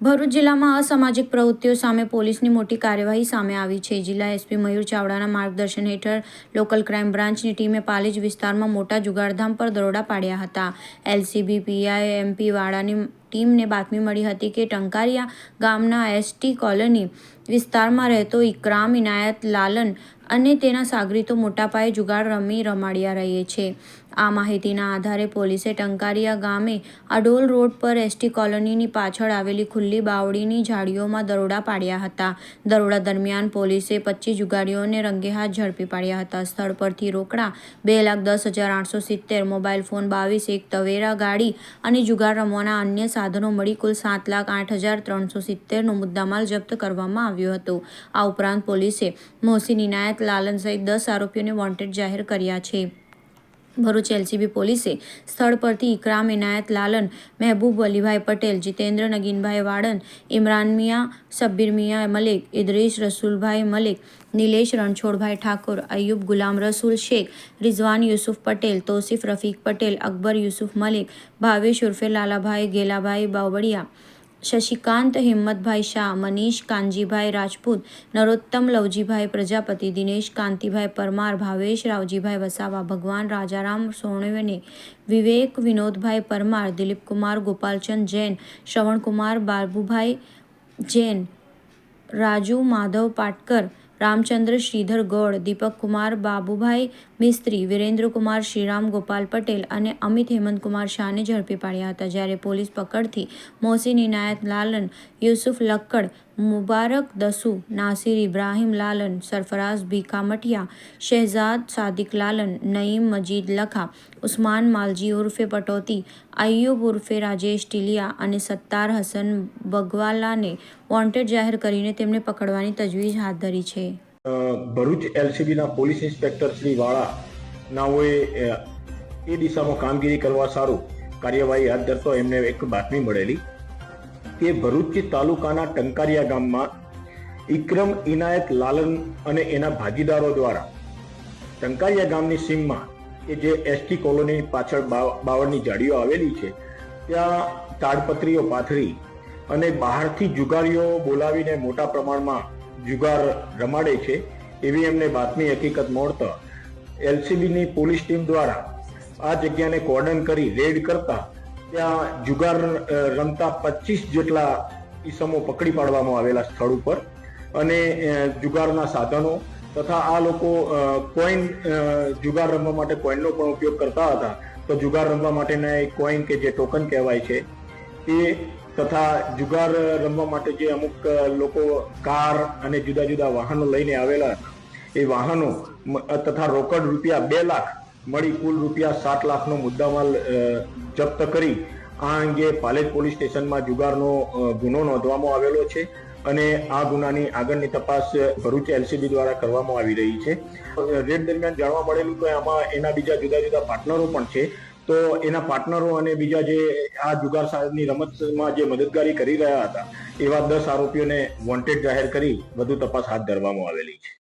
ભરૂચ જિલ્લામાં અસામાજિક પ્રવૃત્તિઓ સામે પોલીસની મોટી કાર્યવાહી સામે આવી છે. જિલ્લા એસપી મયુર ચાવડાના માર્ગદર્શન હેઠળ લોકલ ક્રાઇમ બ્રાન્ચની ટીમે પાલેજ વિસ્તારમાં મોટા જુગારધામ પર દરોડા પાડ્યા હતા. એલસીબી, પીઆઈ, એમપી વાળાની ટીમને બાતમી મળી હતી કે ટંકારિયા ગામના એસટી કોલોની વિસ્તારમાં રહેતો ઇકરામ ઇનાયત લાલન અને તેના સાગરીતો મોટા પાયે જુગાર રમી રમાડ્યા રહીએ છે. આ માહિતીના આધારે પોલીસે ટંકારિયા ગામે અડોલ રોડ પર એસટી કોલોનીની પાછળ આવેલી ખુલ્લી બાવળીની ઝાડીઓમાં દરોડા પાડ્યા હતા. દરોડા દરમિયાન પોલીસે પચીસ જુગારીઓને રંગેહાથ ઝડપી પાડ્યા હતા. સ્થળ પરથી રોકડા બે લાખ દસ હજાર આઠસો સિત્તેર, મોબાઈલ ફોન બાવીસ, એક તવેરા ગાડી અને જુગાર રમવાના અન્ય સાધનો મળી કુલ સાત લાખ આઠ હજાર ત્રણસો સિત્તેરનો મુદ્દામાલ જપ્ત કરવામાં આવ્યો હતો. આ ઉપરાંત પોલીસે મોહસિન ઇનાયત લાલન સહિત દસ આરોપીઓને વોન્ટેડ જાહેર કર્યા છે. ભરૂચ એલસીબી પોલીસે સ્થળ પરથી ઇકરામ ઇનાયત લાલન, મહેબૂબ વલીભાઈ પટેલ, જીતેન્દ્ર નગીનભાઈ વાડન, ઇમરાન મિયા, સબ્બીર મિયા મલિક ઇદ્રીસ રસુલભાઈ મલિક, નિલેશ રણછોડભાઈ ઠાકોર, અયુબ ગુલામ રસૂલ શેખ, રિઝવાન યુસુફ પટેલ, તોસીફ રફીક પટેલ, અકબર યુસુફ મલિક, ભાવેશ ઉર્ફે લાલાભાઈ ગેલાભાઈ બાવળિયા શશિકાંત, હિંમતભાઈ શાહ, મનીષ કાનજીભાઈ રાજપૂત, નરોત્તમ લવજીભાઈ પ્રજાપતિ, દિનેશ કાંતિભાઈ પરમાર, ભાવેશ રાવજીભાઈ વસાવા, ભગવાન રાજારામ સોણવેને, વિવેક વિનોદભાઈ પરમાર, દિલીપકુમાર ગોપાલચંદ જૈન, શ્રવણકુમાર બાબુભાઈ જૈન, રાજુ માધવ પાટકર રામચંદ્ર, શ્રીધર ગોળ, દીપક કુમાર, બાબુભાઈ મિસ્ત્રી વિરેન્દ્રકુમાર શ્રીરામ ગોપાલ પટેલ અને અમિત હેમંતકુમાર શાહને ઝડપી પાડ્યા હતા. જ્યારે પોલીસ પકડથી મોહસિન ઇનાયત લાલન, યુસુફ લક્કડ મુબારક દસુ. નાસિર ઇબ્રાહિમ લાલન, સરફરાઝ ભીખા મઠિયા શહેજાદ સાદિક લાલન, નઈમ મજીદ લખા, ઉસ્માન માલજી ઉર્ફે પટોતી અયુબ ઉર્ફે રાજેશ ટીલિયા અને સત્તાર હસન બગવાલાને વોન્ટેડ જાહેર કરીને તેમને પકડવાની તજવીજ હાથ ધરી છે. ભરૂચ એલસીબીના પોલીસ ઇન્સ્પેક્ટર શ્રી વાળા નાઓએ એ દિશામાં કામગીરી કરવા સારું કાર્યવાહી હાથ ધરતો એમને એક બાતમી મળેલી. કે ભરૂચ તાલુકાના ટંકારિયા ગામમાં ઇક્રમ ઇનાયત લાલન અને એના ભાગીદારો દ્વારા ટંકારિયા ગામની સીમમાં કે જે એસટી કોલોની પાછળ બાવળની જાડીઓ આવેલી છે, ત્યાં તાડપત્રીઓ પાથરી અને બહારથી જુગારીઓ બોલાવીને મોટા પ્રમાણમાં જુગાર રમાડે છે, એવી એમને બાતમી હકીકત મળતા એલસીબીની પોલીસ ટીમ દ્વારા આ જગ્યાને કોર્ડન કરી રેડ કરતા ત્યાં જુગાર રમતા પચીસ જેટલા ઈસમો પકડી પાડવામાં આવેલા સ્થળ ઉપર અને જુગારના સાધનો તથા આ લોકો કોઈન જુગાર રમવા માટે કોઈનનો પણ ઉપયોગ કરતા હતા. તો જુગાર રમવા માટેના એક કોઈન કે જે ટોકન કહેવાય છે, એ તથા જુગાર રમવા માટે જે અમુક લોકો કાર અને જુદા જુદા વાહનો લઈને આવેલા હતા. એ વાહનો તથા રોકડ રૂપિયા બે લાખ મળી કુલ રૂપિયા સાત લાખનો મુદ્દામાલ જપ્ત કરી. આ અંગે પાલેજ પોલીસ સ્ટેશનમાં જુગારનો ગુનો નોંધવામાં આવેલો છે અને આ ગુનાની આગળની તપાસ ભરૂચ એલસીબી દ્વારા કરવામાં આવી રહી છે. રેડ દરમિયાન જાણવા મળેલું કે આમાં એના બીજા જુદા જુદા પાર્ટનરો પણ છે. તો એના પાર્ટનરો અને બીજા જે આ જુગાર સાહેબની રમતમાં જે મદદગારી કરી રહ્યા હતા, એવા દસ આરોપીઓને વોન્ટેડ જાહેર કરી વધુ તપાસ હાથ ધરવામાં આવેલી છે.